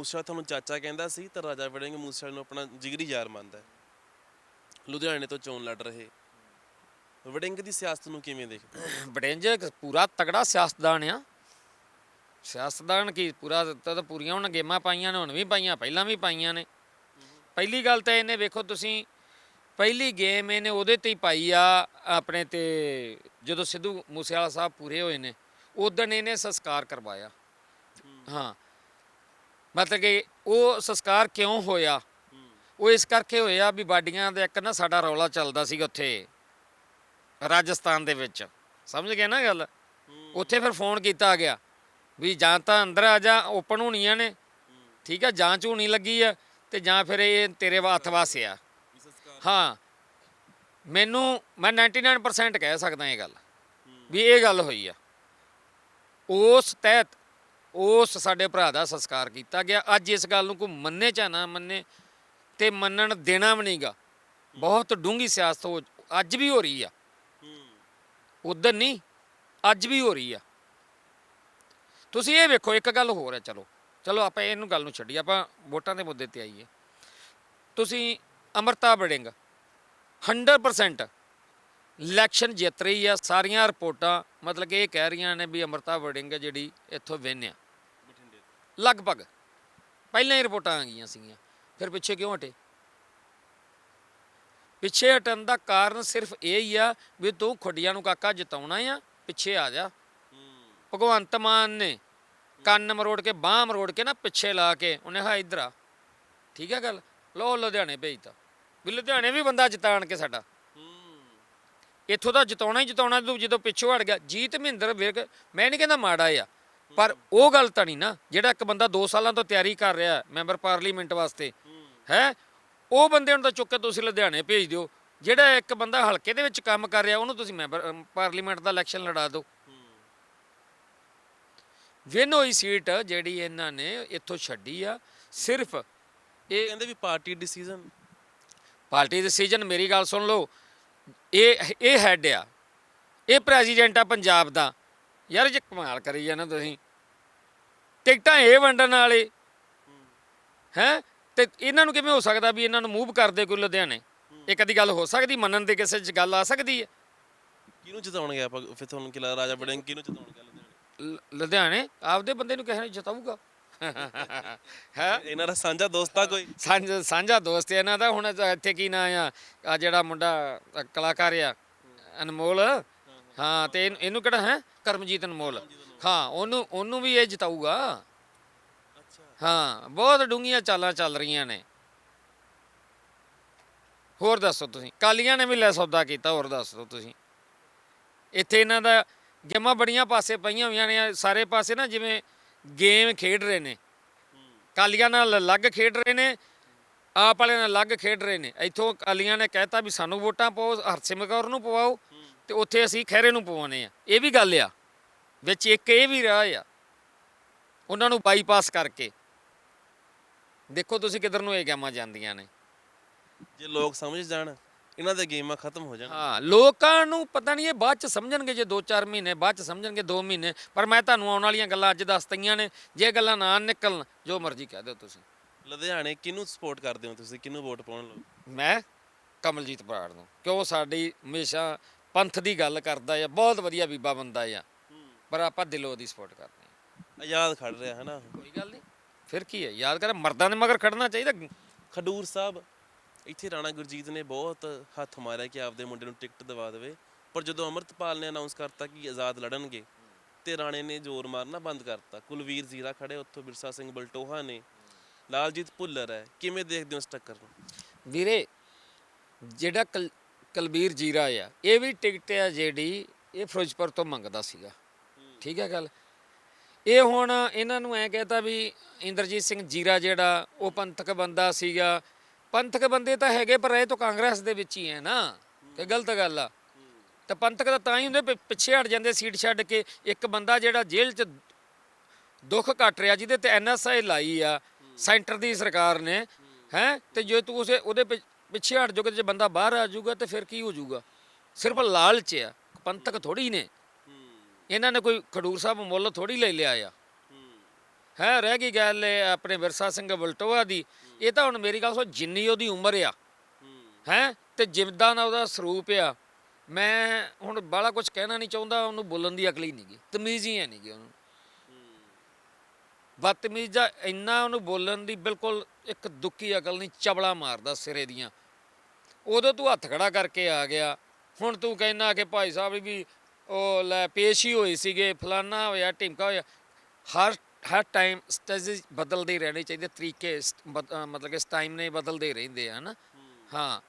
ਮੂਸਾ ਤੁਹਾਨੂੰ ਚਾਚਾ ਕਹਿੰਦਾ ਸੀ ਤਾਂ ਰਾਜਾ ਵੜਿੰਗ ਮੂਸਾ ਨੂੰ ਆਪਣਾ ਜਿਗਰੀ ਯਾਰ ਮੰਨਦਾ ਹੈ। ਲੁਧਿਆਣੇ ਤੋਂ ਚੋਣ ਲੜ ਰਹੇ। ਵੜਿੰਗ ਦੀ ਸਿਆਸਤ ਨੂੰ ਕਿਵੇਂ ਦੇਖਦੇ ਹੋ? ਬੜਿੰਜ ਇੱਕ ਪੂਰਾ ਤਗੜਾ ਸਿਆਸਤਦਾਨ ਆ। ਸਿਆਸਤਦਾਨ ਕੀ? ਪੂਰਾ ਤਾਂ ਪੂਰੀਆਂ ਹੁਣ ਗੇਮਾਂ ਪਾਈਆਂ ਨੇ ਹੁਣ ਵੀ ਪਾਈਆਂ ਪਹਿਲਾਂ ਵੀ ਪਾਈਆਂ ਨੇ। ਪਹਿਲੀ ਗੱਲ ਤਾਂ ਇਹਨੇ ਵੇਖੋ ਤੁਸੀਂ ਪਹਿਲੀ ਗੇਮ ਇਹਨੇ ਉਹਦੇ ਤੇ ਹੀ ਪਾਈ ਆ ਆਪਣੇ ਤੇ ਜਦੋਂ ਸਿੱਧੂ ਮੂਸੇਵਾਲਾ ਸਾਹਿਬ ਪੂਰੇ ਹੋਏ ਨੇ ਉਦੋਂ ਇਹਨੇ ਸੰਸਕਾਰ ਕਰਵਾਇਆ। ਹਾਂ। ਮਤਲਬ ਕਿ ਉਹ ਸੰਸਕਾਰ ਕਿਉਂ ਹੋਇਆ? ਉਹ ਇਸ ਕਰਕੇ ਹੋਇਆ ਵੀ ਬਾਡੀਆਂ ਦੇ ਇੱਕ ਨਾ ਸਾਡਾ ਰੌਲਾ ਚੱਲਦਾ ਸੀ ਉੱਥੇ ਰਾਜਸਥਾਨ ਦੇ ਵਿੱਚ। ਸਮਝ ਗਏ ਨਾ ਗੱਲ? ਉੱਥੇ ਫਿਰ ਫੋਨ ਕੀਤਾ ਗਿਆ ਵੀ ਜਾਂ ਤਾਂ ਅੰਦਰ ਆ ਜਾ ਓਪਨ ਹੋਣੀਆਂ ਨੇ। ਠੀਕ ਆ ਜਾਂਚ ਹੋਣੀ ਲੱਗੀ ਆ ਤੇ ਜਾਂ ਫਿਰ ਇਹ ਤੇਰੇ ਹੱਥ ਵਾਸੇ ਆ ਹਾਂ। ਮੈਨੂੰ ਮੈਂ 99% ਕਹਿ ਸਕਦਾ ਇਹ ਗੱਲ। ਵੀ ਇਹ ਗੱਲ ਹੋਈ ਆ। ਉਸ ਤਹਿਤ ਉਸ ਸਾਡੇ ਭਰਾ ਦਾ ਸੰਸਕਾਰ ਕੀਤਾ ਗਿਆ। ਅੱਜ ਇਸ ਗੱਲ ਨੂੰ ਕੋਈ ਮੰਨੇ ਚਾ ਨਾ ਮੰਨੇ ਤੇ ਮੰਨਣ ਦੇਣਾ ਵੀ ਨਹੀਂਗਾ। ਬਹੁਤ ਡੂੰਗੀ ਸਿਆਸਤ ਹੋ ਅੱਜ ਵੀ ਹੋ ਰਹੀ ਆ। ਉਦੋਂ ਨਹੀਂ ਅੱਜ ਵੀ ਹੋ ਰਹੀ ਆ। ਤੁਸੀਂ ਇਹ ਵੇਖੋ ਇੱਕ ਗੱਲ ਹੋਰ ਹੈ ਚਲੋ। ਚਲੋ ਆਪਾਂ ਇਹਨੂੰ ਗੱਲ ਨੂੰ ਛੱਡੀਏ। ਆਪਾਂ ਵੋਟਾਂ ਦੇ ਮੁੱਦੇ ਤੇ ਆਈਏ। ਤੁਸੀਂ ਅਮਰਤਾ ਬੜਿੰਗ 100% ਇਲੈਕਸ਼ਨ ਜਿੱਤ ਰਹੀ ਆ। ਸਾਰੀਆਂ ਰਿਪੋਰਟਾਂ ਮਤਲਬ ਕਿ ਇਹ ਕਹਿ ਰਹੀਆਂ ਨੇ ਵੀ ਅਮਰਤਾ ਬੜਿੰਗ ਜਿਹੜੀ ਇੱਥੋਂ ਵਿਨ ਆ। ਲਗਭਗ। ਪਹਿਲਾਂ ਹੀ ਰਿਪੋਰਟਾਂ ਆ ਗਈਆਂ ਸੀਗੀਆਂ। ਫਿਰ ਪਿੱਛੇ ਕਿਉਂ ਹਟੇ? ਪਿੱਛੇ ਹਟਣ ਦਾ ਕਾਰਨ ਸਿਰਫ ਇਹ ਹੀ ਆ ਵੀ ਤੂੰ ਖੁੱਡੀਆਂ ਨੂੰ ਕਾਕਾ ਜਿਤਾਉਣਾ ਆ, ਪਿੱਛੇ ਆ ਜਾ। ਭਗਵੰਤ ਮਾਨ ਨੇ ਕੰਨ ਮਰੋੜ ਕੇ, ਬਾਹ ਮਰੋੜ ਕੇ ਨਾ ਪਿੱਛੇ ਲਾ ਕੇ ਉਹਨੇ ਹਾਂ ਇੱਧਰ ਆ। ਠੀਕ ਹੈ ਗੱਲ? ਲੋ ਲੁਧਿਆਣੇ ਭੇਜਤਾ ਵੀ ਲੁਧਿਆਣੇ ਵੀ ਬੰਦਾ ਜਿਤਾਣ ਕੇ ਸਾਡਾ। ਇੱਥੋਂ ਦਾ ਜਿਤਾਉਣਾ ਹੀ ਜਿਤਾਉਣਾ ਤੂੰ ਜਦੋਂ ਪਿੱਛੋਂ ਹਟ ਗਿਆ। ਜੀਤ ਮਹਿੰਦਰ ਵਿਰਕ ਮੈਂ ਨਹੀਂ ਕਹਿੰਦਾ ਮਾੜਾ ਆ ਪਰ ਉਹ ਗੱਲ ਤਾਂ ਨਹੀਂ ਨਾ ਜਿਹੜਾ ਇੱਕ ਬੰਦਾ 2 ਸਾਲਾਂ ਤੋਂ ਤਿਆਰੀ ਕਰ ਰਿਹਾ ਮੈਂਬਰ ਪਾਰਲੀਮੈਂਟ ਵਾਸਤੇ ਹੈ? ਉਹ ਬੰਦੇ ਨੂੰ ਤਾਂ ਚੁੱਕ ਕੇ ਤੁਸੀਂ ਲੁਧਿਆਣੇ ਭੇਜ ਦਿਓ। ਜਿਹੜਾ ਇੱਕ ਬੰਦਾ ਹਲਕੇ ਦੇ ਵਿੱਚ ਕੰਮ ਕਰ ਰਿਹਾ ਉਹਨੂੰ ਤੁਸੀਂ ਮੈਂਬਰ ਪਾਰਲੀਮੈਂਟ ਦਾ ਇਲੈਕਸ਼ਨ ਲੜਾ ਦਿਓ। ਵਿਨ ਹੋਈ ਸੀਟ ਜਿਹੜੀ ਇਹਨਾਂ ਨੇ ਇੱਥੋਂ ਛੱਡੀ ਆ ਸਿਰਫ ਇਹ ਕਹਿੰਦੇ ਵੀ ਪਾਰਟੀ ਡਿਸੀਜਨ ਪਾਰਟੀ ਡਿਸੀਜਨ ਮੇਰੀ ਗੱਲ ਸੁਣ ਲਓ। ਇਹ ਇਹ ਹੈਡ ਆ। ਇਹ ਪ੍ਰੈਜ਼ੀਡੈਂਟ ਆ ਪੰਜਾਬ ਦਾ। ਯਾਰ ਜੇ ਕਮਾਲ ਕਰੀ ਜਾਣਾ ਤੁਸੀਂ। ਟਿਕਟਾਂ ਇਹ ਵੰਡਣ ਵਾਲੇ। ਹੈ? ਤੇ ਇਹਨਾਂ ਨੂੰ ਕਿਵੇਂ ਹੋ ਸਕਦਾ ਵੀ ਇਹਨਾਂ ਨੂੰ ਮੂਵ ਕਰਦੇ ਕੋਈ ਲੁਧਿਆਣੇ? ਇਹ ਕਦੀ ਗੱਲ ਹੋ ਸਕਦੀ? ਮੰਨਣ ਦੇ ਕਿਸੇ 'ਚ ਗੱਲ ਆ ਸਕਦੀ ਹੈ? ਕਿਹਨੂੰ ਜਿਤਾਉਣ ਗਿਆ ਆਪਾਂ? ਫਿਰ ਤੁਹਾਨੂੰ ਕੀ ਰਾਜਾ ਵੜਿੰਗ ਕਿਹਨੂੰ ਜਿਤਾਉਣ ਗਿਆ ਲੁਧਿਆਣੇ ਲੁਧਿਆਣੇ? ਆਪਦੇ ਬੰਦੇ ਨੂੰ ਕਿਸੇ ਨੇ ਜਿਤਾਊਗਾ? ਹੈ? ਇਹਨਾਂ ਦਾ ਸਾਂਝਾ ਦੋਸਤ ਕੋਈ? ਸਾਂਝਾ ਸਾਂਝਾ ਦੋਸਤ ਇਹਨਾਂ ਦਾ। ਹੁਣ ਇੱਥੇ ਕੀ ਨਾਂ ਆ? ਆ ਜਿਹੜਾ ਮੁੰਡਾ ਕਲਾਕਾਰ ਆ ਅਨਮੋਲ। ਹਾਂ ਤੇ ਇਹਨੂੰ- ਇਹਨੂੰ ਕਿਹੜਾ ਹੈ? ਕਰਮਜੀਤ ਅਨਮੋਲ ਹਾਂ ਉਹਨੂੰ ਉਹਨੂੰ ਵੀ ਇਹ ਜਿਤਾਊਗਾ। ਅੱਛਾ। ਹਾਂ ਬਹੁਤ ਡੂੰਘੀਆਂ ਚਾਲਾਂ ਚੱਲ ਰਹੀਆਂ ਨੇ। ਹੋਰ ਦੱਸੋ ਤੁਸੀਂ? ਕਾਲੀਆਂ ਨੇ ਵੀ ਲੈ ਸੌਦਾ ਕੀਤਾ ਹੋਰ ਦੱਸੋ ਤੁਸੀਂ? ਇੱਥੇ ਇਹਨਾਂ ਦਾ ਗੇਮਾਂ ਬੜੀਆਂ ਪਾਸੇ ਪਈਆਂ ਹੋਈਆਂ ਨੇ ਸਾਰੇ ਪਾਸੇ ਨਾ ਜਿਵੇਂ ਗੇਮ ਖੇਡ ਰਹੇ ਨੇ। ਕਾਲੀਆਂ ਨਾਲ ਅਲੱਗ ਖੇਡ ਰਹੇ ਨੇ ਆਪ ਵਾਲਿਆਂ ਨਾਲ ਅਲੱਗ ਖੇਡ ਰਹੇ ਨੇ। ਇੱਥੋਂ ਕਾਲੀਆਂ ਨੇ ਕਹਿਤਾ ਵੀ ਸਾਨੂੰ ਵੋਟਾਂ ਪਾਓ ਹਰਸਿਮਰਤ ਕੌਰ ਨੂੰ ਪਵਾਓ ਤੇ ਉੱਥੇ ਅਸੀਂ ਖਹਿਰੇ ਨੂੰ ਪਵਾਉਣੇ ਆ। ਇਹ ਵੀ ਗੱਲ ਆ ਵਿੱਚ ਇੱਕ ਇਹ ਵੀ ਰਾਹ ਆ ਉਹਨਾਂ ਨੂੰ ਬਾਈਪਾਸ ਕਰਕੇ। ਦੇਖੋ ਤੁਸੀਂ ਕਿੱਧਰ ਨੂੰ ਇਹ ਗੇਮਾਂ ਜਾਂਦੀਆਂ ਨੇ। ਜੇ ਲੋਕ ਸਮਝ ਜਾਣ ਇਹਨਾਂ ਦੇ ਗੇਮਾਂ ਖਤਮ ਹੋ ਜਾਣ। ਹਾਂ ਲੋਕਾਂ ਨੂੰ ਪਤਾ ਨਹੀਂ ਇਹ ਬਾਅਦ ਚ ਸਮਝਣਗੇ ਜੇ 2-4 ਮਹੀਨੇ ਬਾਅਦ ਚ ਸਮਝਣਗੇ 2 ਮਹੀਨੇ ਪਰ ਮੈਂ ਤੁਹਾਨੂੰ ਆਉਣ ਵਾਲੀਆਂ ਗੱਲਾਂ ਅੱਜ ਦੱਸ ਤਈਆਂ ਨੇ ਜੇ ਗੱਲਾਂ ਨਾ ਨਿਕਲਣ ਜੋ ਮਰਜ਼ੀ ਕਹਿ ਦਿਓ ਤੁਸੀਂ। ਲੁਧਿਆਣੇ ਕਿਹਨੂੰ ਸਪੋਰਟ ਕਰਦੇ ਹੋ ਤੁਸੀਂ? ਕਿਹਨੂੰ ਵੋਟ ਪਾਉਣ ਲੋ ਮੈਂ ਕਮਲਜੀਤ ਬਰਾੜ ਨੂੰ ਕਿਉਂ ਸਾਡੀ ਹਮੇਸ਼ਾ ਪੰਥ ਦੀ ਗੱਲ ਕਰਦਾ ਆ ਬਹੁਤ ਵਧੀਆ ਬੀਬਾ ਬੰਦਾ ਆ ਪਰ ਆਪਾਂ ਦਿਲੋਂ ਦੀ ਸਪੋਰਟ ਕਰਦੇ ਹਾਂ। ਆਜ਼ਾਦ ਖੜ ਰਿਹਾ ਹੈ ਨਾ ਕੋਈ ਗੱਲ ਨਹੀਂ ਫਿਰ ਕੀ ਹੈ ਯਾਦ ਕਰ ਮਰਦਾਂ ਦੇ ਮਗਰ ਖੜਨਾ ਚਾਹੀਦਾ। ਖਡੂਰ ਸਾਹਿਬ ਇੱਥੇ ਰਾਣਾ ਗੁਰਜੀਤ ਨੇ ਬਹੁਤ ਹੱਥ ਮਾਰਿਆ ਕਿ ਆਪਦੇ ਮੁੰਡੇ ਨੂੰ ਟਿਕਟ ਦਿਵਾ ਦੇਵੇ ਪਰ ਜਦੋਂ ਅਮਰਤਪਾਲ ਨੇ ਅਨਾਉਂਸ ਕਰਤਾ ਕਿ ਆਜ਼ਾਦ ਲੜਨਗੇ ਤੇ ਰਾਣੇ ਨੇ ਜ਼ੋਰ ਮਾਰਨਾ ਬੰਦ ਕਰਤਾ। ਕੁਲਵੀਰ ਜ਼ੀਰਾ ਖੜੇ ਉੱਥੋਂ ਬਿਰਸਾ ਸਿੰਘ ਬਲਟੋਹਾ ਨੇ। ਲਾਲਜੀਤ ਭੁੱਲਰ ਹੈ ਕਿਵੇਂ ਦੇਖਦੇ ਹੋ ਇਸ ਟੱਕਰ ਨੂੰ? ਵੀਰੇ ਜਿਹੜਾ ਕਲਬੀਰ ਜੀਰਾ ਆ। ਇਹ ਵੀ ਟਿਕਟ ਆ ਜਿਹੜੀ ਇਹ ਫਿਰੋਜ਼ਪੁਰ ਤੋਂ ਮੰਗਦਾ ਸੀਗਾ। ਠੀਕ ਹੈ ਗੱਲ? ਇਹ ਹੁਣ ਇਹਨਾਂ ਨੂੰ ਐ ਕਹਤਾ ਵੀ ਇੰਦਰਜੀਤ ਸਿੰਘ ਜੀਰਾ ਜਿਹੜਾ, ਉਹ ਪੰਥਕ ਬੰਦਾ ਸੀਗਾ। ਪੰਥਕ ਬੰਦੇ ਤਾਂ ਹੈਗੇ, ਪਰ ਇਹ ਤਾਂ ਕਾਂਗਰਸ ਦੇ ਵਿੱਚ ਹੀ ਹੈ ਨਾ। ਕਿ ਗਲਤ ਗੱਲ ਆ। ਤਾਂ ਪੰਥਕ ਤਾਂ ਤਾਂ ਹੀ ਹੁੰਦੇ, ਪਿ- ਪਿੱਛੇ ਹਟ ਜਾਂਦੇ ਸੀਟ ਛੱਡ ਕੇ। ਇੱਕ ਬੰਦਾ ਜਿਹੜਾ ਜੇਲ੍ਹ 'ਚ ਦੁੱਖ ਕੱਟ ਰਿਹਾ, ਜਿਹਦੇ ਤੇ ਐਨਐਸਆਈ ਲਾਈ ਆ, ਸੈਂਟਰ ਦੀ ਸਰਕਾਰ ਨੇ। ਹੈ? ਤੇ ਜੇ ਤੂੰ ਉਸੇ, ਉਹਦੇ ਪਿ- ਪਿੱਛੇ ਹਟ ਜਾਓਗੇ ਜੇ ਬੰਦਾ ਬਾਹਰ ਆ ਜਾਊਗਾ ਤੇ ਫਿਰ ਕੀ ਹੋ ਜਾਊਗਾ? ਸਿਰਫ ਲਾਲਚ ਆ ਪੰਥਕ ਥੋੜੀ ਨੇ। ਇਹਨਾਂ ਨੇ ਕੋਈ ਖਡੂਰ ਸਾਹਿਬ ਮੁੱਲ ਥੋੜੀ ਲੈ ਲਿਆ ਆ। ਹੈ। ਰਹਿ ਗਈ ਗੱਲ ਆਪਣੇ ਵਿਰਸਾ ਸਿੰਘ ਬਲਟੋਆ ਦੀ। ਇਹ ਤਾਂ ਹੁਣ ਮੇਰੀ ਗੱਲ ਸੋ ਜਿੰਨੀ ਉਹਦੀ ਉਮਰ ਆ। ਹੈ। ਤੇ ਜਿੱਦਾਂ ਦਾ ਉਹਦਾ ਸਰੂਪ ਆ। ਮੈਂ ਹੁਣ ਬਾਲਾ ਕੁਝ ਕਹਿਣਾ ਨਹੀਂ ਚਾਹੁੰਦਾ ਉਹਨੂੰ ਬੋਲਣ ਦੀ ਅਕਲ ਹੀ ਨਹੀਂਗੀ ਤਮੀਜ਼ ਹੀ ਹੈ ਨਹੀਂਗੀ ਉਹਨੂੰ। ਬਦਤਮੀਜ਼ ਦਾ ਇੰਨਾ ਉਹਨੂੰ ਬੋਲਣ ਦੀ ਬਿਲਕੁਲ ਇੱਕ ਦੁੱਕੀ ਅਕਲ ਨਹੀਂ ਚਬਲਾ ਮਾਰਦਾ ਸਿਰੇ ਦੀਆਂ। ਉਦੋਂ ਤੂੰ ਹੱਥ ਖੜਾ ਕਰਕੇ ਆ ਗਿਆ। ਹੁਣ ਤੂੰ ਕਹਿਣਾ ਕਿ ਭਾਈ ਸਾਹਿਬ ਵੀ ਉਹ ਲੈ ਪੇਸ਼ ਹੀ ਹੋਏ ਸੀਗੇ ਫਲਾਨਾ ਹੋਇਆ ਢਿਮਕਾ ਹੋਇਆ। ਹਰ ਹਰ ਟਾਈਮ ਸਟੇਜ ਬਦਲਦੇ ਰਹਿਣੇ ਚਾਹੀਦੇ ਤਰੀਕੇ ਮਤਲਬ ਕਿ ਟਾਈਮ ਨੇ ਬਦਲਦੇ ਰਹਿੰਦੇ ਆ ਨਾ ਹਾਂ।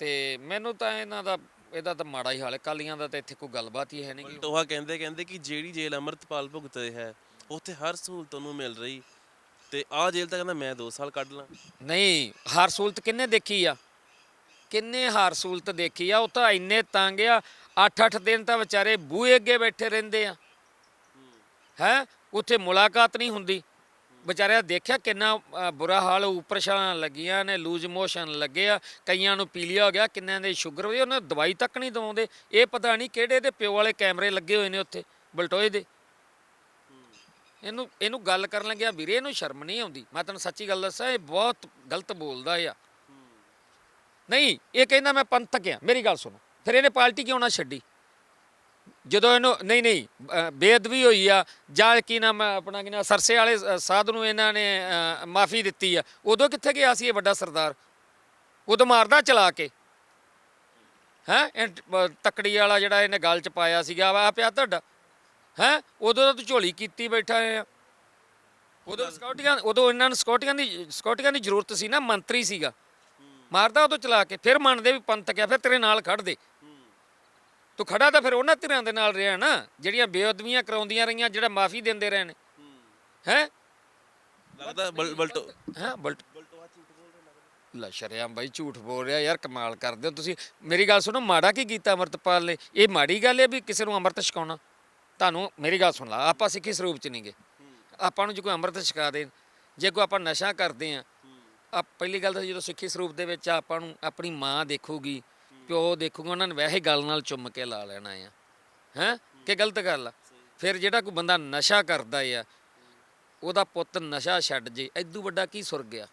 ਤੇ ਮੈਨੂੰ ਤਾਂ ਇਹਨਾਂ ਦਾ ਇਹਦਾ ਤਾਂ ਮਾੜਾ ਹੀ ਹਾਲ ਹੈ। ਕਾਲੀਆਂ ਦਾ ਤਾਂ ਇੱਥੇ ਕੋਈ ਗੱਲਬਾਤ ਹੀ ਹੈ ਨਹੀਂ ਬਲਟੋਹਾ ਕਹਿੰਦੇ ਕਹਿੰਦੇ ਕਿ ਜਿਹੜੀ ਜੇਲ੍ਹ ਅਮਰਤਪਾਲ ਭੁਗਤਦੇ ਹੈ ਉੱਥੇ ਹਰ ਸਹੂਲਤ ਉਹਨੂੰ ਮਿਲ ਰਹੀ। ਤੇ ਆਹ ਜੇਲ੍ਹ ਤਾਂ ਕਹਿੰਦਾ ਮੈਂ 2 ਸਾਲ ਕੱਢ ਲਾਂ। ਨਹੀਂ, ਹਾਰ ਸਹੂਲਤ ਕਿੰਨੇ ਦੇਖੀ ਆ? ਕਿੰਨੇ ਹਾਰ ਸਹੂਲਤ ਦੇਖੀ ਆ? ਉਹ ਤਾਂ ਇੰਨੇ ਤੰਗ ਆ 8-8 ਦਿਨ ਤਾਂ ਵਿਚਾਰੇ ਬੂਹੇ ਅੱਗੇ ਬੈਠੇ ਰਹਿੰਦੇ ਆ। ਹੈ? ਉੱਥੇ ਮੁਲਾਕਾਤ ਨਹੀਂ ਹੁੰਦੀ। ਵਿਚਾਰਿਆ ਦੇਖਿਆ ਕਿੰਨਾ ਬੁਰਾ ਹਾਲ, ਉੱਪਰ ਛਾਲਾਂ ਲੱਗੀਆਂ ਨੇ, ਲੂਜ਼ ਮੋਸ਼ਨ ਲੱਗੇ ਆ, ਕਈਆਂ ਨੂੰ ਪੀਲੀਆ ਹੋ ਗਿਆ, ਕਿੰਨਿਆਂ ਦੇ ਸ਼ੂਗਰ ਹੋਈ ਉਹਨਾਂ ਨੂੰ ਦਵਾਈ ਤੱਕ ਨਹੀਂ ਦਵਾਉਂਦੇ। ਇਹ ਪਤਾ ਨਹੀਂ ਕਿਹੜੇ ਦੇ ਪਿਓ ਵਾਲੇ ਕੈਮਰੇ ਲੱਗੇ ਹੋਏ ਨੇ ਉੱਥੇ, ਬਲਟੋਏ ਦੇ। ਇਹਨੂੰ ਇਹਨੂੰ ਗੱਲ ਕਰਨ ਲੱਗਿਆ ਵੀਰੇ ਇਹਨੂੰ ਸ਼ਰਮ ਨਹੀਂ ਆਉਂਦੀ। ਮੈਂ ਤੈਨੂੰ ਸੱਚੀ ਗੱਲ ਦੱਸਾਂ ਇਹ ਬਹੁਤ ਗਲਤ ਬੋਲਦਾ ਆ। ਨਹੀਂ ਇਹ ਕਹਿੰਦਾ ਮੈਂ ਪੰਥਕ ਆ ਮੇਰੀ ਗੱਲ ਸੁਣੋ। ਫਿਰ ਇਹਨੇ ਪਾਰਟੀ ਕਿਉਂ ਨਾ ਛੱਡੀ? ਜਦੋਂ ਇਹਨੂੰ ਨਹੀਂ ਨਹੀਂ ਅ, ਬੇਅਦਬੀ ਹੋਈ ਆ ਜਾਂ ਕੀ ਨਾਮ ਆਪਣਾ ਕੀ ਨਾਮ ਸਰਸੇ ਵਾਲੇ ਸਾਧ ਨੂੰ ਇਹਨਾਂ ਨੇ ਮਾਫੀ ਦਿੱਤੀ ਆ ਉਦੋਂ ਕਿੱਥੇ ਗਿਆ ਸੀ ਇਹ ਵੱਡਾ ਸਰਦਾਰ? ਉਦੋਂ ਮਾਰਦਾ ਚਲਾ ਕੇ। ਹੈ? ਤਕੜੀ ਵਾਲਾ ਜਿਹੜਾ ਇਹਨੇ ਗੱਲ ਚ ਪਾਇਆ ਸੀਗਾ ਆ ਪਿਆ ਤੁਹਾਡਾ? ਹੈ? ਉਦੋਂ ਤਾਂ ਤੂੰ ਝੋਲੀ ਕੀਤੀ ਬੈਠਾ ਆ। ਉਦੋਂ ਸਕਾਉਟੀਆਂ ਉਦੋਂ ਇਹਨਾਂ ਨੂੰ ਸਕਾਉਟੀਆਂ ਦੀ ਸਕਾਉਟੀਆਂ ਦੀ ਜ਼ਰੂਰਤ ਸੀ ਨਾ ਮੰਤਰੀ ਸੀਗਾ। ਮਾਰਦਾ ਉਦੋਂ ਚਲਾ ਕੇ ਫਿਰ ਮੰਨਦੇ ਵੀ ਪੰਥਕ ਆ ਫਿਰ ਤੇਰੇ ਨਾਲ ਖੜਦੇ ਤੂੰ ਖੜਾ ਤਾਂ ਫਿਰ ਉਹਨਾਂ ਧਿਰਾਂ ਦੇ ਨਾਲ ਰਿਹਾ ਨਾ ਜਿਹੜੀਆਂ ਬੇਅਦਬੀਆਂ ਕਰਾਉਂਦੀਆਂ ਰਹੀਆਂ ਜਿਹੜਾ ਮਾਫੀ ਦਿੰਦੇ ਰਹੇ ਨੇ ਹੈ? ਲੱਗਦਾ ਬਲ- ਬਲਟੋ ਹਾਂ ਬਲਟ ਲੈ ਸ਼ਰਿਆਮ ਬਾਈ ਝੂਠ ਬੋਲ ਰਿਹਾ ਯਾਰ ਕਮਾਲ ਕਰਦੇ ਹੋ ਤੁਸੀਂ। ਮੇਰੀ ਗੱਲ ਸੁਣੋ ਮਾੜਾ ਕੀ ਕੀਤਾ ਅਮਰਤਪਾਲ ਨੇ? ਇਹ ਮਾੜੀ ਗੱਲ ਹੈ ਵੀ ਕਿਸੇ ਨੂੰ ਅੰਮ੍ਰਿਤ ਛਕਾਉਣਾ? ਤੁਹਾਨੂੰ ਮੇਰੀ ਗੱਲ ਸੁਣ ਲਾ, ਆਪਾਂ ਸਿੱਖੀ ਸਰੂਪ ਚ ਨਹੀਂਗੇ ਆਪਾਂ ਨੂੰ ਜੇ ਕੋਈ ਅੰਮ੍ਰਿਤ ਛਕਾ ਦੇ, ਜੇ ਕੋਈ ਆਪਾਂ ਨਸ਼ਾ ਕਰਦੇ ਆ ਆ ਪਹਿਲੀ ਗੱਲ ਤਾਂ ਜਦੋਂ ਸਿੱਖੀ ਸਰੂਪ ਦੇ ਵਿੱਚ ਆਪਾਂ ਨੂੰ ਆਪਣੀ ਮਾਂ ਦੇਖੂਗੀ, ਪਿਓ ਦੇਖੂਗਾ, ਉਹਨਾਂ ਨੇ ਵੈਸੇ ਗੱਲ ਨਾਲ ਚੁੰਮ ਕੇ ਲਾ ਲੈਣਾ ਆ। ਹੈ? ਕਿ ਗਲਤ ਗੱਲ ਆ? ਫਿਰ ਜਿਹੜਾ ਕੋਈ ਬੰਦਾ ਨਸ਼ਾ ਕਰਦਾ ਆ, ਉਹਦਾ ਪੁੱਤ ਨਸ਼ਾ ਛੱਡ ਜੇ, ਐਦੂ ਵੱਡਾ ਕੀ ਸੁਰ ਗਿਆ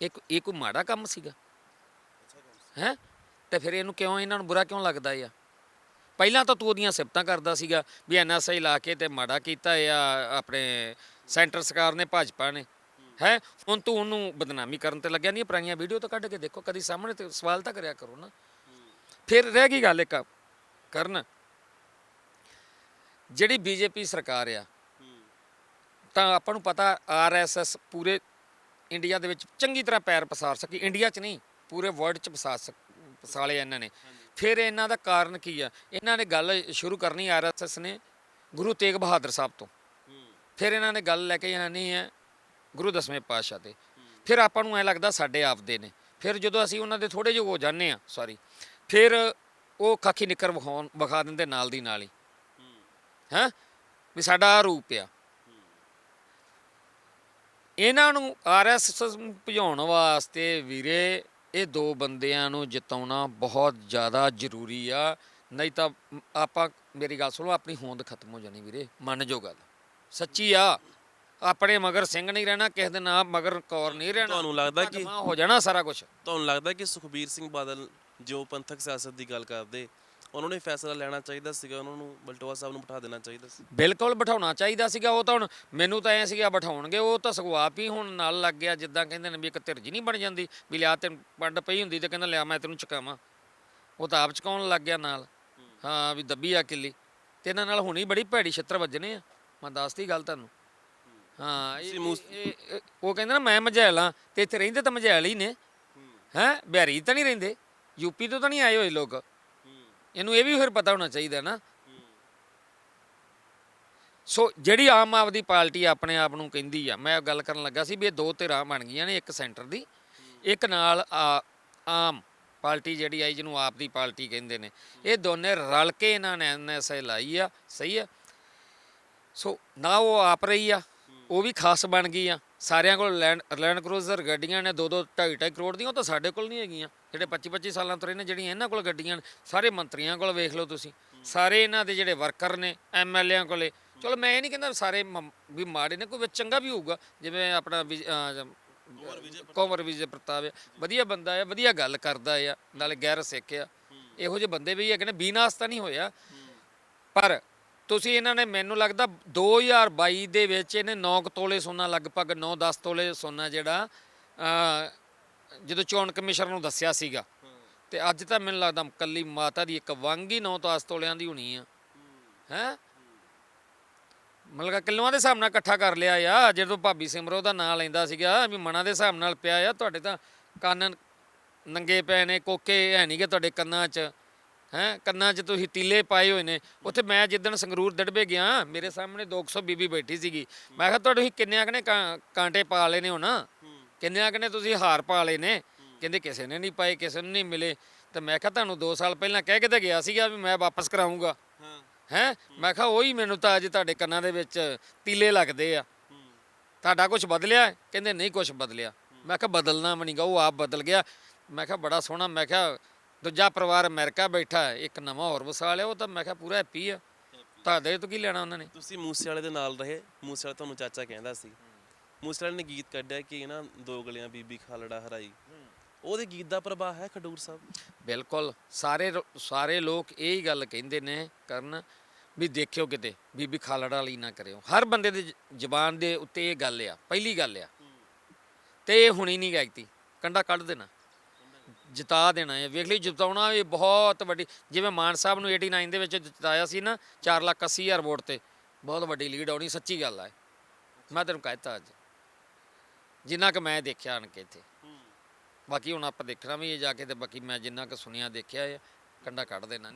ਇੱਕ ਇਹ ਕੋਈ ਮਾੜਾ ਕੰਮ ਸੀਗਾ? ਹੈ? ਤੇ ਫਿਰ ਇਹਨੂੰ ਕਿਉਂ, ਇਹਨਾਂ ਨੂੰ ਬੁਰਾ ਕਿਉਂ ਲੱਗਦਾ ਆ? ਪਹਿਲਾਂ ਤਾਂ ਤੂੰ ਉਹਦੀਆਂ ਸਿਫਤਾਂ ਕਰਦਾ ਸੀਗਾ ਵੀ ਐਨਐਸਆਈ ਲਾ ਕੇ ਤੇ ਮਾੜਾ ਕੀਤਾ ਆ, ਆਪਣੇ ਸੈਂਟਰ ਸਰਕਾਰ ਨੇ, ਭਾਜਪਾ ਨੇ। ਹੈ? ਹੁਣ ਤੂੰ ਉਹਨੂੰ ਬਦਨਾਮੀ ਕਰਨ ਤੇ ਲੱਗਿਆ ਨਹੀਂ ਪੁਰਾਣੀਆਂ ਵੀਡੀਓ ਤਾਂ ਕੱਢ ਕੇ ਦੇਖੋ, ਕਦੀ ਸਾਹਮਣੇ ਤੇ ਸਵਾਲ ਤਾਂ ਕਰਿਆ ਕਰੋ ਨਾ। ਫਿਰ ਰਹਿ ਗਈ ਗੱਲ ਇੱਕ। ਕਰਨ, ਜਿਹੜੀ ਬੀਜੇਪੀ ਸਰਕਾਰ ਆ, ਤਾਂ ਆਪਾਂ ਨੂੰ ਪਤਾ ਆਰਐਸਐਸ ਪੂਰੇ ਇੰਡੀਆ ਦੇ ਵਿੱਚ ਚੰਗੀ ਤਰ੍ਹਾਂ ਪੈਰ ਪਸਾਰ ਸਕੀ। ਇੰਡੀਆ 'ਚ ਨਹੀਂ, ਪੂਰੇ ਵਰਲਡ 'ਚ ਪਸਾ ਸਕ ਪਸਾਲੇ ਇਹਨਾਂ ਨੇ। ਫਿਰ ਇਹਨਾਂ ਦਾ ਕਾਰਨ ਕੀ ਆ? ਇਹਨਾਂ ਨੇ ਗੱਲ ਸ਼ੁਰੂ ਕਰਨੀ ਆਰਐਸਐਸ ਨੇ ਗੁਰੂ ਤੇਗ ਬਹਾਦਰ ਸਾਹਿਬ ਤੋਂ। ਫਿਰ ਇਹਨਾਂ ਨੇ ਗੱਲ ਲੈ ਕੇ ਜਾਣੀ ਹੈ ਗੁਰੂ ਦਸਵੇਂ ਪਾਤਸ਼ਾਹ ਤੇ। ਫਿਰ ਆਪਾਂ ਨੂੰ ਐ ਲੱਗਦਾ ਸਾਡੇ ਆਪਦੇ ਨੇ। ਫਿਰ ਜਦੋਂ ਅਸੀਂ ਉਹਨਾਂ ਦੇ ਥੋੜੇ ਜਿਹੇ ਹੋ ਜਾਂਦੇ ਆ ਸੌਰੀ ਫਿਰ ਉਹ ਖਾਕੀ ਨਿੱਕਰ ਵਿਖਾਉਣ, ਵਿਖਾ ਦਿੰਦੇ ਨਾਲ ਦੀ ਨਾਲ ਹੀ। ਹੈਂ? ਵੀ ਸਾਡਾ ਆਹ ਰੂਪ ਆ। ਇਹਨਾਂ ਨੂੰ ਆਰਐਸਐਸ ਨੂੰ ਭਜਾਉਣ ਵਾਸਤੇ ਵੀਰੇ ਇਹ ਦੋ ਬੰਦਿਆਂ ਨੂੰ ਜਿਤਾਉਣਾ ਬਹੁਤ ਜ਼ਿਆਦਾ ਜ਼ਰੂਰੀ ਆ। ਨਹੀਂ ਤਾਂ ਆਪਾਂ ਮੇਰੀ ਗੱਲ ਸੁਣੋ ਆਪਣੀ ਹੋਂਦ ਖਤਮ ਹੋ ਜਾਣੀ ਵੀਰੇ ਮੰਨ ਜੋ ਗੱਲ। ਸੱਚੀ ਆ ਆਪਣੇ ਮਗਰ ਸਿੰਘ ਨਹੀਂ ਰਹਿਣਾ ਕਿਸੇ ਦੇ ਨਾਮ ਮਗਰ ਕੌਰ ਨਹੀਂ ਰਹਿਣਾ। ਤੁਹਾਨੂੰ ਲੱਗਦਾ ਕਿ ਹੋ ਜਾਣਾ ਸਾਰਾ ਕੁਝ ਤੁਹਾਨੂੰ ਲੱਗਦਾ ਕਿ ਸੁਖਬੀਰ ਸਿੰਘ ਬਾਦਲ ਜੋ ਪੰਥਕ ਸਿਆਸਤ ਦੀ ਗੱਲ ਕਰਦੇ ਉਹਨਾਂ ਨੇ ਫੈਸਲਾ ਲੈਣਾ ਚਾਹੀਦਾ ਸੀਗਾ ਉਹਨਾਂ ਨੂੰ ਬਲਟੋਆ ਸਾਹਿਬ ਨੂੰ ਬਿਠਾ ਦੇਣਾ ਚਾਹੀਦਾ ਸੀ। ਬਿਲਕੁਲ ਬਿਠਾਉਣਾ ਚਾਹੀਦਾ ਸੀਗਾ ਉਹ ਤਾਂ ਹੁਣ ਮੈਨੂੰ ਤਾਂ ਐ ਸੀਗਾ ਬਿਠਾਉਣਗੇ ਉਹ ਤਾਂ ਸਗੋਂ ਆਪ ਹੀ ਹੁਣ ਨਾਲ ਲੱਗ ਗਿਆ ਜਿੱਦਾਂ ਕਹਿੰਦੇ ਨੇ ਵੀ ਇੱਕ ਧਿਰਜੀ ਨਹੀਂ ਬਣ ਜਾਂਦੀ ਵੀ ਲਿਆ ਤੇ ਪੰਡ ਪਈ ਹੁੰਦੀ ਤੇ ਕਹਿੰਦਾ ਲਿਆ ਮੈਂ ਤੈਨੂੰ ਚੁਕਾਵਾਂ। ਉਹ ਤਾਂ ਆਪ ਚੁਕਾਉਣ ਲੱਗ ਗਿਆ ਨਾਲ। ਹਾਂ ਵੀ ਦੱਬੀ ਆ ਕਿੱਲੀ। ਤੇ ਇਹਨਾਂ ਨਾਲ ਹੁਣੀ ਬੜੀ ਭੈੜੀ ਛਿੱਤਰ ਵੱਜਣੇ ਆ। ਮੈਂ ਦੱਸਦੀ ਗੱਲ ਤੁਹਾਨੂੰ। ਹਾਂ ਉਹ ਕਹਿੰਦਾ ਨਾ ਮੈਂ ਮਝੈਲ ਆ ਤੇ ਇੱਥੇ ਰਹਿੰਦੇ ਤਾਂ ਮਝੈਲ ਹੀ ਨੇ। ਹੈ। ਬਿਹਾਰੀ ਤਾਂ ਨਹੀਂ ਰਹਿੰਦੇ। ਯੂਪੀ ਤੋਂ ਤਾਂ ਨਹੀਂ ਆਏ ਹੋਏ ਲੋਕ। ਇਹਨੂੰ ਇਹ ਵੀ ਫਿਰ ਪਤਾ ਹੋਣਾ ਚਾਹੀਦਾ ਨਾ। ਸੋ ਜਿਹੜੀ ਆਮ ਆਦਮੀ ਪਾਰਟੀ ਆਪਣੇ ਆਪ ਨੂੰ ਕਹਿੰਦੀ ਆ, ਮੈਂ ਗੱਲ ਕਰਨ ਲੱਗਾ ਸੀ ਵੀ ਇਹ ਦੋ ਧਿਰਾਂ ਬਣ ਗਈਆਂ ਨੇ ਇੱਕ ਸੈਂਟਰ ਦੀ, ਇੱਕ ਨਾਲ ਆਮ ਪਾਰਟੀ ਜਿਹੜੀ ਆਈ ਜਿਹਨੂੰ ਆਪ ਦੀ ਪਾਰਟੀ ਕਹਿੰਦੇ ਨੇ। ਇਹ ਦੋਨੇ ਰਲ ਕੇ ਇਹਨਾਂ ਨੇ ਐਨਐਸਏ ਲਾਈ ਆ, ਸਹੀ ਆ। ਸੋ ਨਾ ਉਹ ਆਪ ਰਹੀ ਆ, ਉਹ ਵੀ ਖਾਸ ਬਣ ਗਈ ਆ। ਸਾਰਿਆਂ ਕੋਲ ਲੈਂਡ ਲੈਂਡ ਕਰੂਜ਼ਰ ਗੱਡੀਆਂ ਨੇ 2-2 2.5 ਕਰੋੜ ਦੀਆਂ ਉਹ ਤਾਂ ਸਾਡੇ ਕੋਲ ਨਹੀਂ ਹੈਗੀਆਂ। ਜਿਹੜੇ 25-25 ਸਾਲਾਂ ਤੋਂ ਨੇ ਜਿਹੜੀਆਂ ਇਹਨਾਂ ਕੋਲ ਗੱਡੀਆਂ ਨੇ ਸਾਰੇ ਮੰਤਰੀਆਂ ਕੋਲ ਵੇਖ ਲਓ ਤੁਸੀਂ। ਸਾਰੇ ਇਹਨਾਂ ਦੇ ਜਿਹੜੇ ਵਰਕਰ ਨੇ ਐਮਐਲਏਆਂ ਕੋਲੇ। ਚਲੋ ਮੈਂ ਇਹ ਨਹੀਂ ਕਹਿੰਦਾ ਸਾਰੇ ਵੀ ਮਾੜੇ ਨੇ ਕੋਈ ਵਿੱਚ ਚੰਗਾ ਵੀ ਹੋਊਗਾ। ਜਿਵੇਂ ਆਪਣਾ ਕੁੰਵਰ ਵਿਜੇ ਪ੍ਰਤਾਪ। ਵਧੀਆ ਬੰਦਾ ਆ ਵਧੀਆ ਗੱਲ ਕਰਦਾ ਆ। ਨਾਲੇ ਗੈਰ ਸਿੱਖ ਆ। ਇਹੋ ਜਿਹੇ ਬੰਦੇ ਵੀ ਹੈਗੇ ਨੇ ਬੀਨਾਸ ਤਾਂ ਨਹੀਂ ਹੋਇਆ। ਪਰ ਤੁਸੀਂ ਇਹਨਾਂ ਨੇ ਮੈਨੂੰ ਲੱਗਦਾ 2022 ਦੇ ਵਿੱਚ ਇਹਨੇ 9 ਤੋਲੇ ਸੋਨਾ, ਲਗਭਗ 9-10 ਤੋਲੇ ਸੋਨਾ ਜਿਹੜਾ ਜਦੋਂ ਚੋਣ ਕਮਿਸ਼ਨਰ ਨੂੰ ਦੱਸਿਆ ਸੀਗਾ। ਤੇ ਅੱਜ ਤਾਂ ਮੈਨੂੰ ਲੱਗਦਾ ਕੱਲੀ ਮਾਤਾ ਦੀ ਇੱਕ ਵੰਗ ਹੀ 9-10 ਤੋਲਿਆਂ ਦੀ ਹੋਣੀ ਆ। ਹੈ? ਮਤਲਬ ਕਿ ਕਿਲੋਆਂ ਦੇ ਹਿਸਾਬ ਨਾਲ ਇਕੱਠਾ ਕਰ ਲਿਆ ਆ। ਜਦੋਂ ਭਾਬੀ ਸਿਮਰੋ ਦਾ ਨਾਂ ਲੈਂਦਾ ਸੀਗਾ, ਵੀ ਮਣਾ ਦੇ ਹਿਸਾਬ ਨਾਲ ਪਿਆ ਆ, ਤੁਹਾਡੇ ਤਾਂ ਕੰਨ ਨੰਗੇ ਪਏ ਨੇ, ਕੋਕੇ ਹੈ ਨਹੀਂ ਕਿ ਤੁਹਾਡੇ ਕੰਨਾਂ 'ਚ। ਹੈ, ਕੰਨਾਂ 'ਚ ਤੁਸੀਂ ਤੀਲੇ ਪਾਏ ਹੋਏ ਨੇ। ਉੱਥੇ ਮੈਂ ਜਿੱਦਣ ਸੰਗਰੂਰ ਦੜਬੇ ਗਿਆ, ਮੇਰੇ ਸਾਹਮਣੇ 200 ਬੀਬੀ ਬੈਠੀ ਸੀਗੀ। ਮੈਂ ਕਿਹਾ, ਤੁਹਾਡੇ ਤੁਸੀਂ ਕਿੰਨਿਆਂ ਕਨੇ ਕਾਂਟੇ ਪਾ ਲਏ ਨੇ ਹੁਣ? ਕਿੰਨਿਆਂ ਕਨੇ ਤੁਸੀਂ ਹਾਰ ਪਾ ਲਏ ਨੇ? ਕਹਿੰਦੇ, ਕਿਸੇ ਨੇ ਨਹੀਂ ਪਾਏ, ਕਿਸੇ ਨੂੰ ਨਹੀਂ ਮਿਲੇ। ਤੇ ਮੈਂ ਕਿਹਾ, ਤੁਹਾਨੂੰ 2 ਸਾਲ ਪਹਿਲਾਂ ਕਹਿ ਕੇ ਤਾਂ ਗਿਆ ਸੀਗਾ ਵੀ ਮੈਂ ਵਾਪਸ ਕਰਾਉਂਗਾ ਹਾਂ ਹੈ ਮੈਂ ਕਿਹਾ, ਉਹੀ ਮੈਨੂੰ ਤਾਂ ਅੱਜ ਤੁਹਾਡੇ ਕੰਨਾਂ ਦੇ ਵਿੱਚ ਤੀਲੇ ਲੱਗਦੇ ਆ। ਤੁਹਾਡਾ ਕੁਝ ਬਦਲਿਆ? ਕਹਿੰਦੇ, ਨਹੀਂ ਕੁਝ ਬਦਲਿਆ। ਮੈਂ ਕਿਹਾ, ਬਦਲਣਾ ਵੀ ਨਹੀਂਗਾ ਉਹ ਆਪ ਬਦਲ ਗਿਆ। ਮੈਂ ਕਿਹਾ, ਬੜਾ ਸੋਹਣਾ। ਮੈਂ ਕਿਹਾ ਦੂਜਾ ਪਰਿਵਾਰ ਅਮਰੀਕਾ ਬੈਠਾ ਹੈ, ਇੱਕ ਨਵਾਂ ਹੋਰ ਵਸਾ ਲਿਆ ਉਹ ਤਾਂ ਮੈਂ ਕਿਹਾ ਪੂਰਾ ਹੈਪੀ ਆ। ਤੁਹਾਡੇ ਤੋਂ ਕੀ ਲੈਣਾ ਉਹਨਾਂ ਨੇ? ਤੁਸੀਂ ਮੂਸੇ ਵਾਲੇ ਦੇ ਨਾਲ ਰਹੇ ਮੂਸੇ ਵਾਲਾ ਤੁਹਾਨੂੰ ਚਾਚਾ ਕਹਿੰਦਾ ਸੀ। ਮੂਸੇ ਵਾਲੇ ਨੇ ਗੀਤ ਕੱਢਿਆ ਕਿ ਨਾ ਦੋ ਗਲੀਆਂ ਬੀਬੀ ਖਾਲੜਾ ਹਰਾਈ। ਉਹਦੇ ਗੀਤ ਦਾ ਪ੍ਰਭਾਵ ਹੈ ਖਡੂਰ ਸਾਹਿਬ? ਬਿਲਕੁਲ। ਸਾਰੇ ਰੋ- ਸਾਰੇ ਲੋਕ ਇਹ ਹੀ ਗੱਲ ਕਹਿੰਦੇ ਨੇ ਕਰਨ ਵੀ ਦੇਖਿਓ ਕਿਤੇ ਬੀਬੀ ਖਾਲੜਾ ਵਾਲੀ ਨਾ ਕਰਿਓ। ਹਰ ਬੰਦੇ ਦੇ ਜ਼ੁਬਾਨ ਦੇ ਉੱਤੇ ਇਹ ਗੱਲ ਆ ਪਹਿਲੀ ਗੱਲ ਆ। ਤੇ ਇਹ ਹੁਣੀ ਨਹੀਂ ਗਾਇਤੀ ਕੰਡਾ ਕੱਢ ਦੇਣਾ। ਜਿਤਾ ਦੇਣਾ ਹੈ। ਵੇਖ ਲਈ ਜਿਤਾਉਣਾ ਵੀ ਬਹੁਤ ਵੱਡੀ, ਜਿਵੇਂ ਮਾਨ ਸਾਹਿਬ ਨੂੰ 89 ਦੇ ਵਿੱਚ ਜਿਤਾਇਆ ਸੀ ਨਾ 4 ਲੱਖ 80 ਹਜ਼ਾਰ ਵੋਟ ਤੇ, ਬਹੁਤ ਵੱਡੀ ਲੀਡ ਆਉਣੀ, ਸੱਚੀ ਗੱਲ ਹੈ ਮੈਂ ਤੈਨੂੰ ਕਹਿਤਾ ਅੱਜ। ਜਿੰਨਾ ਕਿ ਮੈਂ ਦੇਖਿਆ ਆਣ ਕੇ ਇੱਥੇ। ਬਾਕੀ ਹੁਣ ਆਪਾਂ ਦੇਖਣਾ ਵੀ ਇਹ ਜਾ ਕੇ ਤੇ ਬਾਕੀ ਮੈਂ ਜਿੰਨਾ ਕੁ ਸੁਣਿਆ, ਦੇਖਿਆ ਹੈ ਕੰਡਾ ਕੱਢ ਦੇਣਾ।